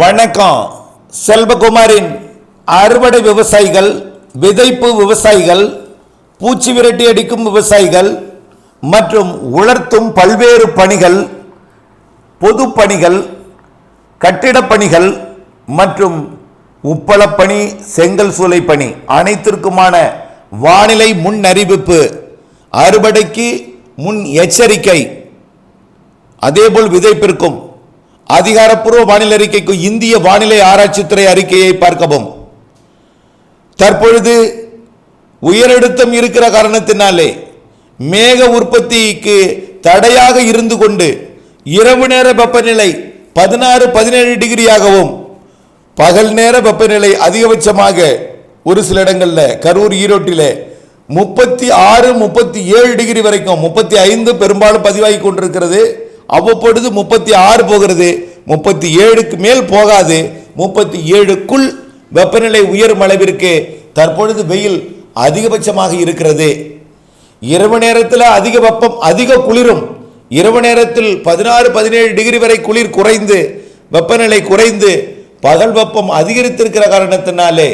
வணக்கம். செல்வகுமாரின் அறுவடை விவசாயிகள் விதைப்பு விவசாயிகள் பூச்சி விரட்டி அடிக்கும் விவசாயிகள் மற்றும் உலர்த்தும் பல்வேறு பணிகள் பொது பணிகள் கட்டிடப் பணிகள் மற்றும் உப்பளப்பணி செங்கல் சூளை பணி அனைத்திற்குமான வானிலை முன் அறிவிப்பு அறுவடைக்கு முன் எச்சரிக்கை. அதேபோல் விதைப்பிற்கும் அதிகாரப்பூர்வ வானிலை அறிக்கைக்கு இந்திய வானிலை ஆராய்ச்சித்துறை அறிக்கையை பார்க்கவும். தற்பொழுது உயரழுத்தம் இருக்கிற காரணத்தினாலே மேக உற்பத்திக்கு தடையாக இருந்து கொண்டு இரவு நேர வெப்பநிலை பதினாறு பதினேழு டிகிரியாகவும் பகல் நேர வெப்பநிலை அதிகபட்சமாக ஒரு சில இடங்களில் கரூர் ஈரோட்டில் முப்பத்தி ஆறு முப்பத்தி ஏழு டிகிரி வரைக்கும் முப்பத்தி ஐந்து பெரும்பாலும் பதிவாகி கொண்டிருக்கிறது. அவ்வப்பொழுது முப்பத்தி ஆறு போகிறது. முப்பத்தி ஏழுக்கு மேல் போகாது. முப்பத்தி ஏழுக்குள் வெப்பநிலை உயரும் அளவிற்கு தற்பொழுது வெயில் அதிகபட்சமாக இருக்கிறது. இரவு நேரத்தில் அதிக வெப்பம் அதிக குளிரும். இரவு நேரத்தில் பதினாறு பதினேழு டிகிரி வரை குளிர் குறைந்து வெப்பநிலை குறைந்து பகல் வெப்பம் அதிகரித்திருக்கிற காரணத்தினாலே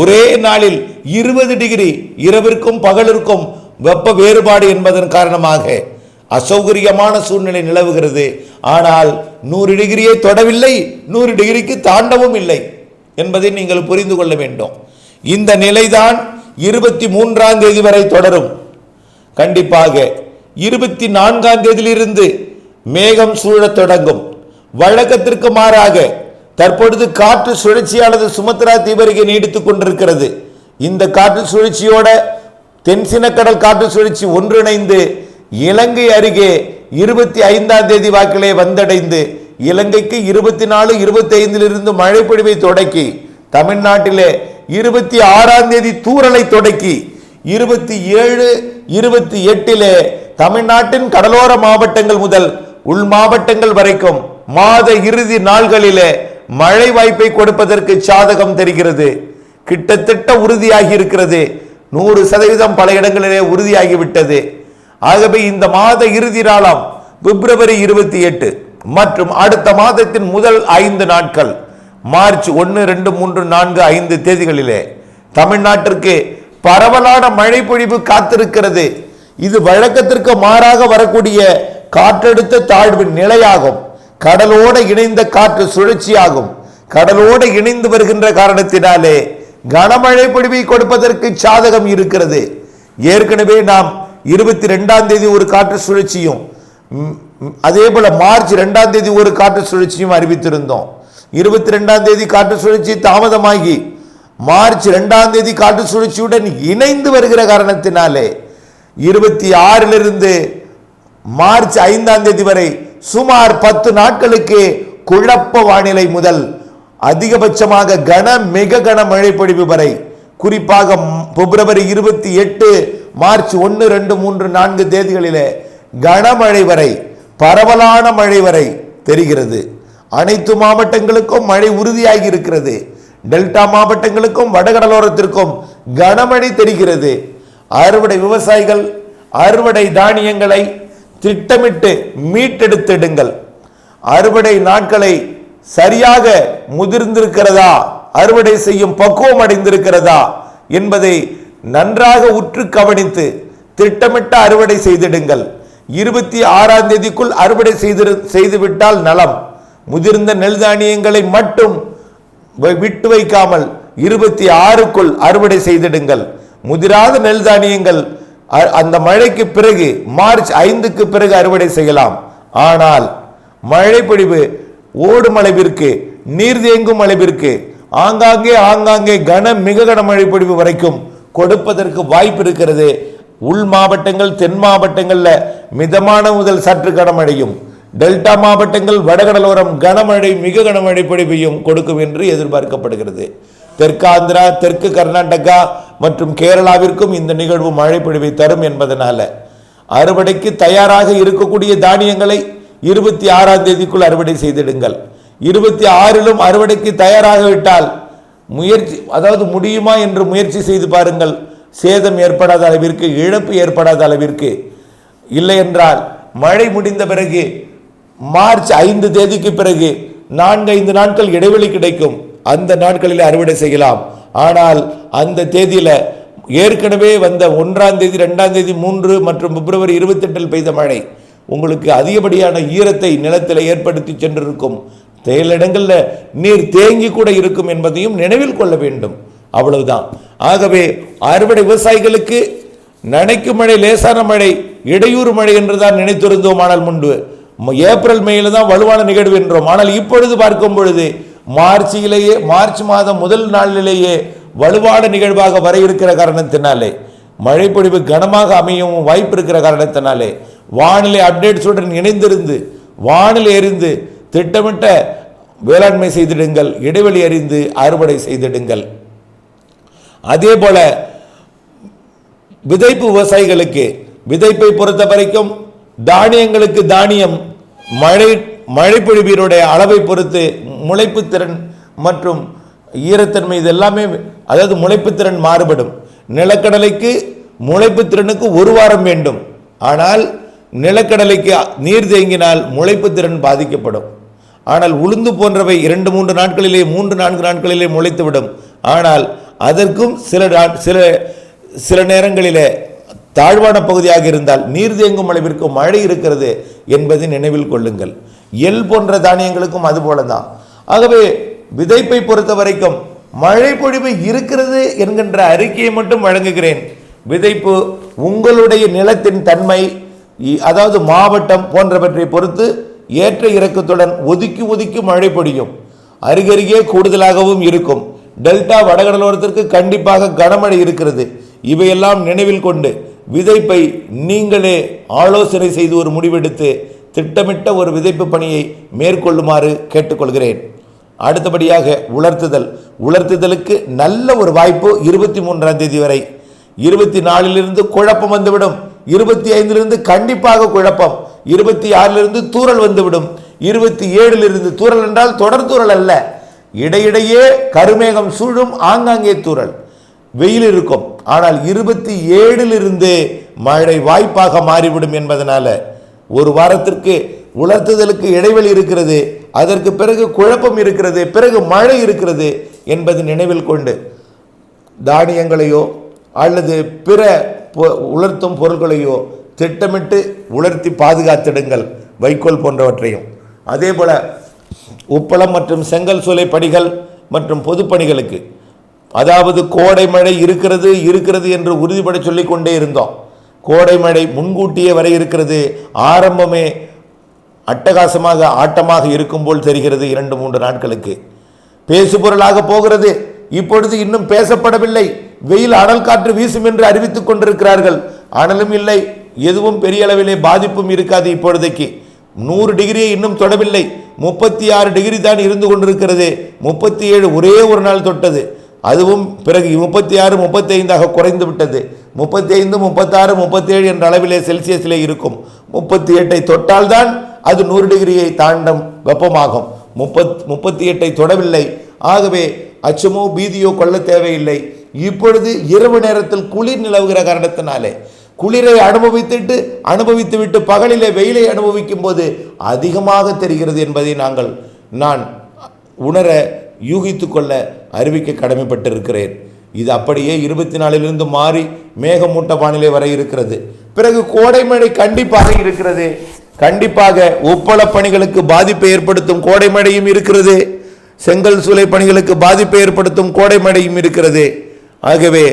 ஒரே நாளில் இருபது டிகிரி இரவிற்கும் பகலிற்கும் வெப்ப வேறுபாடு என்பதன் காரணமாக அசௌகரியமான சூழ்நிலை நிலவுகிறது. ஆனால் நூறு டிகிரியை தொடவில்லை நூறு டிகிரிக்கு தாண்டவும் இல்லை என்பதை நீங்கள் புரிந்து கொள்ள வேண்டும். இந்த நிலைதான் இருபத்தி மூன்றாம் தேதி வரை தொடரும். கண்டிப்பாக இருபத்தி நான்காம் தேதியிலிருந்து மேகம் சூழத் தொடங்கும். வழக்கத்திற்கு மாறாக தற்பொழுது காற்று சுழற்சியானது சுமத்ரா தீவருகே நீடித்துக் கொண்டிருக்கிறது. இந்த காற்று சுழற்சியோட தென்சினக்கடல் காற்று சுழற்சி ஒன்றிணைந்து இலங்கை அருகே இருபத்தி ஐந்தாம் தேதி வாக்கிலே வந்தடைந்து இலங்கைக்கு இருபத்தி நாலு இருபத்தி ஐந்திலிருந்து மழைப்பொழிவை தொடக்கி தமிழ்நாட்டிலே இருபத்தி ஆறாம் தேதி தூறலை தொடக்கி இருபத்தி ஏழு இருபத்தி எட்டிலே தமிழ்நாட்டின் கடலோர மாவட்டங்கள் முதல் உள் மாவட்டங்கள் வரைக்கும் மாத இறுதி நாள்களிலே மழை வாய்ப்பை கொடுப்பதற்கு சாதகம் தெரிகிறது. கிட்டத்தட்ட உறுதியாகி இருக்கிறது நூறு சதவீதம் பல இடங்களிலே உறுதியாகிவிட்டது. ஆகவே இந்த மாத இறுதி நாளாம் பிப்ரவரி இருபத்தி எட்டு மற்றும் அடுத்த மாதத்தின் முதல் ஐந்து நாட்கள் மார்ச் ஒன்று ரெண்டு மூன்று நான்கு ஐந்து தேதிகளிலே தமிழ்நாட்டிற்கு பரவலான மழை பொழிவு காத்திருக்கிறது. இது வழக்கத்திற்கு மாறாக வரக்கூடிய காற்றழுத்த தாழ்வின் நிலையாகும். கடலோடு இணைந்த காற்று சுழற்சியாகும். கடலோடு இணைந்து வருகின்ற காரணத்தினாலே கனமழை பொழிவை கொடுப்பதற்கு சாதகம் இருக்கிறது. ஏற்கனவே நாம் இருபத்தி ரெண்டாம் தேதி ஒரு காற்று சுழற்சியும் அதே போல மார்ச் ரெண்டாம் தேதி ஒரு காற்று சுழற்சியும் அறிவித்திருந்தோம். இருபத்தி ரெண்டாம் தேதி காற்று சுழற்சி தாமதமாகி மார்ச் ரெண்டாம் தேதி காற்று சுழற்சியுடன் இணைந்து வருகிற காரணத்தினாலே இருபத்தி ஆறிலிருந்து மார்ச் ஐந்தாம் தேதி வரை சுமார் பத்து நாட்களுக்கு குழப்ப வானிலை முதல் அதிகபட்சமாக கன மிக கன மழை பொழிவு வரை குறிப்பாக பிப்ரவரி இருபத்தி எட்டு மார்ச் ஒன்று ரெண்டு மூன்று நான்கு தேதிகளிலே கனமழை வரை பரவலான மழை வரை தெரிகிறது. அனைத்து மாவட்டங்களுக்கும் மழை உறுதியாகி இருக்கிறது. டெல்டா மாவட்டங்களுக்கும் வடகடலோரத்திற்கும் கனமழை தெரிகிறது. அறுவடை விவசாயிகள் அறுவடை தானியங்களை திட்டமிட்டு மீட்டெடுத்திடுங்கள். அறுவடை நாட்களை சரியாக முதிர்ந்திருக்கிறதா? அறுவடை செய்யும் பக்குவம் அடைந்திருக்கிறதா? என்பதை நன்றாக உற்று கவனித்து திட்டமிட்ட அறுவடை செய்திடுங்கள். இருபத்தி ஆறாம் தேதிக்குள் அறுவடை செய்து செய்துவிட்டால் நலம். முதிர்ந்த நெல் தானியங்களை மட்டும் வை- விட்டு வைக்காமல் இருபத்தி ஆறுக்குள் அறுவடை செய்திடுங்கள். முதிராத நெல் தானியங்கள் அ- அந்த மழைக்கு பிறகு மார்ச் ஐந்துக்கு பிறகு அறுவடை செய்யலாம். ஆனால் மழை பொழிவு ஓடும் அளவிற்கு நீர் தேங்கும் அளவிற்கு ஆங்காங்கே ஆங்காங்கே கன மிக கன மழை பொழிவு வரைக்கும் கொடுப்பதற்கு வாய்ப்பு இருக்கிறது. உள் மாவட்டங்கள் தென் மாவட்டங்களில் மிதமான முதல் சற்று கனமழையும் டெல்டா மாவட்டங்கள் வடகடலோரம் கனமழை மிக கனமழை பொழிவையும் கொடுக்கும் என்று எதிர்பார்க்கப்படுகிறது. தெற்காந்திரா தெற்கு கர்நாடகா மற்றும் கேரளாவிற்கும் இந்த நிகழ்வு மழை பொழிவை தரும் என்பதனால. அறுவடைக்கு தயாராக இருக்கக்கூடிய தானியங்களை இருபத்தி ஆறாம் தேதிக்குள் அறுவடை செய்திடுங்கள். இருபத்தி ஆறிலும் அறுவடைக்கு தயாராக விட்டால் முயற்சி அதாவது முடியுமா என்று முயற்சி செய்து பாருங்கள். சேதம் ஏற்படாத அளவிற்கு இழப்பு ஏற்படாத அளவிற்கு. இல்லை என்றால் மழை முடிந்த பிறகு மார்ச் ஐந்து தேதிக்கு பிறகு நான்கு ஐந்து நாட்கள் இடைவெளி கிடைக்கும். அந்த நாட்களில் அறுவடை செய்யலாம். ஆனால் அந்த தேதியில் ஏற்கனவே வந்த ஒன்றாம் தேதி ரெண்டாம் தேதி மூன்று மற்றும் பிப்ரவரி இருபத்தெட்டில் பெய்த மழை உங்களுக்கு அதிகப்படியான ஈரத்தை நிலத்தில் ஏற்படுத்தி சென்றிருக்கும். சில இடங்களில் நீர் தேங்கி கூட இருக்கும் என்பதையும் நினைவில் கொள்ள வேண்டும். அவ்வளவுதான். ஆகவே அறுவடை விவசாயிகளுக்கு நனைக்கும் மழை லேசான மழை இடையூறு மழை என்று தான் நினைத்திருந்தோம். ஆனால் முன்பு ஏப்ரல் மேல தான் வலுவான நிகழ்வு என்றோம். ஆனால் இப்பொழுது பார்க்கும் பொழுது மார்ச்சிலேயே மார்ச் மாதம் முதல் நாளிலேயே வலுவான நிகழ்வாக வர இருக்கிற காரணத்தினாலே மழைப்பொழிவு கனமாக அமையவும் வாய்ப்பு இருக்கிற காரணத்தினாலே வானிலை அப்டேட்ஸுடன் இணைந்திருந்து வானிலை எரிந்து திட்டமிட்ட வேளாண்மை செய்திடுங்கள் இடைவெளி அறிந்து அறுவடை செய்திடுங்கள். அதே போல விதைப்பு விவசாயிகளுக்கு விதைப்பை பொறுத்த வரைக்கும் தானியங்களுக்கு தானியம் மழை மழைப்பொழிவினுடைய அளவை பொறுத்து முளைப்பு திறன் மற்றும் ஈரத்தன்மை இது எல்லாமே அதாவது முளைப்பு திறன் மாறுபடும். நிலக்கடலைக்கு முளைப்பு திறனுக்கு ஒரு வாரம் வேண்டும். ஆனால் நிலக்கடலைக்கு நீர் தேங்கினால் முளைப்பு திறன் பாதிக்கப்படும். ஆனால் உளுந்து போன்றவை இரண்டு மூன்று நாட்களிலே மூன்று நான்கு நாட்களிலே முளைத்துவிடும். ஆனால் அதற்கும் சில சில சில நேரங்களிலே தாழ்வான பகுதியாக இருந்தால் நீர் தேங்கும் அளவிற்கு மழை இருக்கிறது என்பதை நினைவில் கொள்ளுங்கள். எல் போன்ற தானியங்களுக்கும் அதுபோல தான் ஆகவே விதைப்பை பொறுத்த வரைக்கும் மழை பொழிவு இருக்கிறது என்கின்ற அறிக்கையை மட்டும் வழங்குகிறேன். விதைப்பு உங்களுடைய நிலத்தின் தன்மை இ- அதாவது மாவட்டம் போன்றவற்றை பொறுத்து ஏற்ற இறக்கத்துடன் ஒதுக்கி ஒதுக்கி மழை பொழியும் அருகருகே கூடுதலாகவும் இருக்கும். டெல்டா வடகடலோரத்திற்கு கண்டிப்பாக கனமழை இருக்கிறது. இவையெல்லாம் நினைவில் கொண்டு விதைப்பை நீங்களே ஆலோசனை செய்து ஒரு முடிவெடுத்து திட்டமிட்ட ஒரு விதைப்பு பணியை மேற்கொள்ளுமாறு கேட்டுக்கொள்கிறேன். அடுத்தபடியாக உலர்த்துதல். உலர்த்துதலுக்கு நல்ல ஒரு வாய்ப்பு இருபத்தி மூன்றாம் தேதி வரை. இருபத்தி நாலிலிருந்து குழப்பம் வந்துவிடும். இருபத்தி ஐந்திலிருந்து கண்டிப்பாக குழப்பம். இருபத்தி ஆறிலிருந்து தூரல் வந்துவிடும். இருபத்தி ஏழிலிருந்து தூரல் என்றால் தொடர் தூரல் அல்ல. இடையிடையே கருமேகம் சூழும் ஆங்காங்கே தூறல். வெயில் இருக்கும். ஆனால் இருபத்தி ஏழிலிருந்து மழை வாய்ப்பாக மாறிவிடும் என்பதனால ஒரு வாரத்திற்கு உலர்த்துதலுக்கு இடைவெளி இருக்கிறது. அதற்கு பிறகு குழப்பம் இருக்கிறது. பிறகு மழை இருக்கிறது என்பது நினைவில் கொண்டு தானியங்களையோ அல்லது பிற உலர்த்தும் பொருட்களையோ திட்டமிட்டு உலர்த்தி பாதுகாத்திடுங்கள் வைக்கோல் போன்றவற்றையும். அதே போல் உப்பளம் மற்றும் செங்கல் சூளை பணிகள் மற்றும் பொதுப்பணிகளுக்கு அதாவது கோடை மழை இருக்கிறது இருக்கிறது என்று உறுதிபட சொல்லிக்கொண்டே இருந்தோம். கோடை மழை முன்கூட்டியே வரை இருக்கிறது ஆரம்பமே அட்டகாசமாக ஆட்டமாக இருக்கும் போல் தெரிகிறது இரண்டு மூன்று நாட்களுக்கு. பேசுபொருளாக போகிறது இப்பொழுது இன்னும் பேசப்படவில்லை. வெயில் அனல் காற்று வீசும் என்று அறிவித்துக் கொண்டிருக்கிறார்கள். அனலும் இல்லை எதுவும் பெரிய அளவிலே பாதிப்பும் இருக்காது இப்பொழுதைக்கு. நூறு டிகிரியை இன்னும் தொடவில்லை. முப்பத்தி ஆறு டிகிரி தான் இருந்து கொண்டிருக்கிறது. முப்பத்தி ஏழு ஒரே ஒரு நாள் தொட்டது. அதுவும் பிறகு முப்பத்தி ஆறு முப்பத்தி ஐந்தாக குறைந்து விட்டது. முப்பத்தி ஐந்து முப்பத்தாறு முப்பத்தேழு என்ற அளவிலே செல்சியஸிலே இருக்கும். முப்பத்தி எட்டை தொட்டால்தான் அது நூறு டிகிரியை தாண்டும் வெப்பமாகும். முப்பத் முப்பத்தி எட்டை தொடவில்லை. ஆகவே அச்சமோ பீதியோ கொள்ள தேவையில்லை. இப்பொழுது இரவு நேரத்தில் குளிர் நிலவுகிற காரணத்தினாலே குளிரை அனுபவித்துட்டு அனுபவித்துவிட்டு பகலிலே வெயிலை அனுபவிக்கும் போது அதிகமாக தெரிகிறது என்பதை நாங்கள் நான் உணர யூகித்துக்கொள்ள அறிவிக்க கடமைப்பட்டிருக்கிறேன். இது அப்படியே இருபத்தி நாலிலிருந்து மாறி மேகமூட்ட வானிலை வரை இருக்கிறது. பிறகு கோடை மழை கண்டிப்பாக இருக்கிறது. கண்டிப்பாக உப்பள பணிகளுக்கு பாதிப்பை ஏற்படுத்தும் கோடை மழையும் இருக்கிறது. செங்கல் சூளை பணிகளுக்கு பாதிப்பை ஏற்படுத்தும் கோடை மழையும் இருக்கிறது. ஆகவே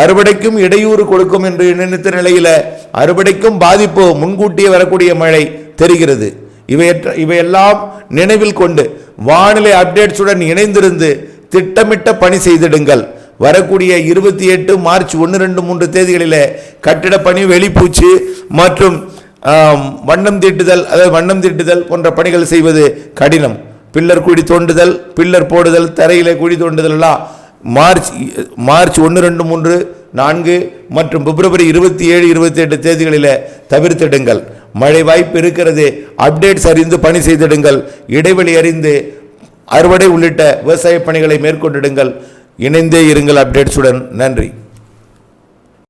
அறுவடைக்கும் இடையூறு கொடுக்கும் என்று நினைத்த நிலையில அறுவடைக்கும் பாதிப்பு முன்கூட்டியே வரக்கூடிய மழை தெரிகிறது. இவையற்ற இவையெல்லாம் நினைவில் கொண்டு வானிலை அப்டேட்ஸுடன் இணைந்திருந்து திட்டமிட்ட பணி செய்திடுங்கள். வரக்கூடிய இருபத்தி எட்டு மார்ச் ஒன்று ரெண்டு மூன்று தேதிகளில் கட்டிடப்பணி வெளிப்பூச்சு மற்றும் வண்ணம் தீட்டுதல் அதாவது வண்ணம் தீட்டுதல் போன்ற பணிகள் செய்வது கடினம். பில்லர் குழி தோண்டுதல் பில்லர் போடுதல் தரையில் குழி தோண்டுதல் எல்லாம் மார்ச் மார்ச் ஒன்று ரெண்டு மூன்று நான்கு மற்றும் பிப்ரவரி இருபத்தி ஏழு இருபத்தி எட்டு தேதிகளில் தவிர்த்திடுங்கள். மழை வாய்ப்பு இருக்கிறது. அப்டேட்ஸ் அறிந்து பணி செய்திடுங்கள். இடைவெளி அறிந்து அறுவடை உள்ளிட்ட விவசாய பணிகளை மேற்கொண்டிடுங்கள். இணைந்தே இருங்கள் அப்டேட்ஸுடன். நன்றி.